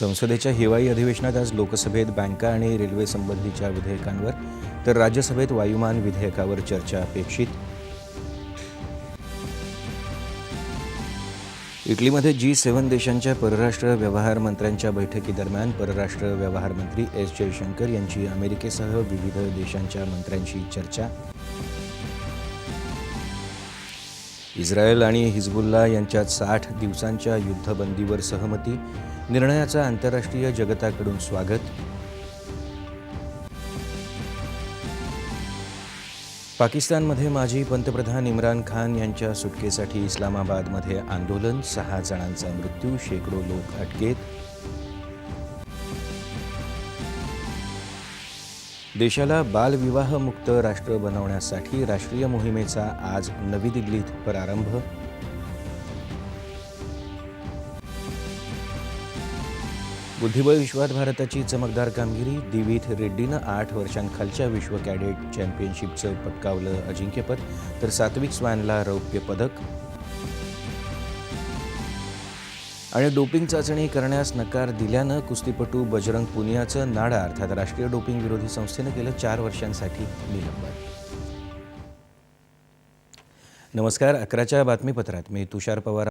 संसदेच्या हिवाळी अधिवेशनात आज लोकसभेत बँका आणि रेल्वे संबंधीच्या विधेयकांवर तर राज्यसभेत वायुमान विधेयकावर चर्चा अपेक्षित. इटलीमध्ये जी सेव्हन देशांच्या परराष्ट्र व्यवहार मंत्र्यांच्या बैठकीदरम्यान परराष्ट्र व्यवहार मंत्री एस जयशंकर यांची अमेरिकेसह विविध देशांच्या मंत्र्यांशी चर्चा. इस्रायल आणि हिजबुल्ला यांच्यात साठ दिवसांच्या युद्धबंदीवर सहमती निर्णयाचा आंतरराष्ट्रीय जगताकडून स्वागत. पाकिस्तानमध्ये माजी पंतप्रधान इम्रान खान यांच्या सुटकेसाठी इस्लामाबादमध्ये आंदोलन सहा जणांचा मृत्यू शेकडो लोक अटकेत. देशाला बालविवाहमुक्त राष्ट्र बनवण्यासाठी राष्ट्रीय मोहिमेचा आज नवी दिल्लीत प्रारंभ. बुद्धिबळ विश्वात भारताची चमकदार कामगिरी दिवीथ रेड्डीनं आठ वर्षांखालच्या विश्व कॅडेट चॅम्पियनशिपचं पटकावलं अजिंक्यपद तर सात्विक स्वॅनला रौप्य पदक. आणि डोपिंग चाचणी करण्यास नकार दिल्यानं कुस्तीपटू बजरंग पुनियाचं नाडा अर्थात राष्ट्रीय डोपिंग विरोधी संस्थेनं केलं चार वर्षांसाठी निलंबन. नमस्कार अकराच्या बातमीपत्रात मी तुषार पवार.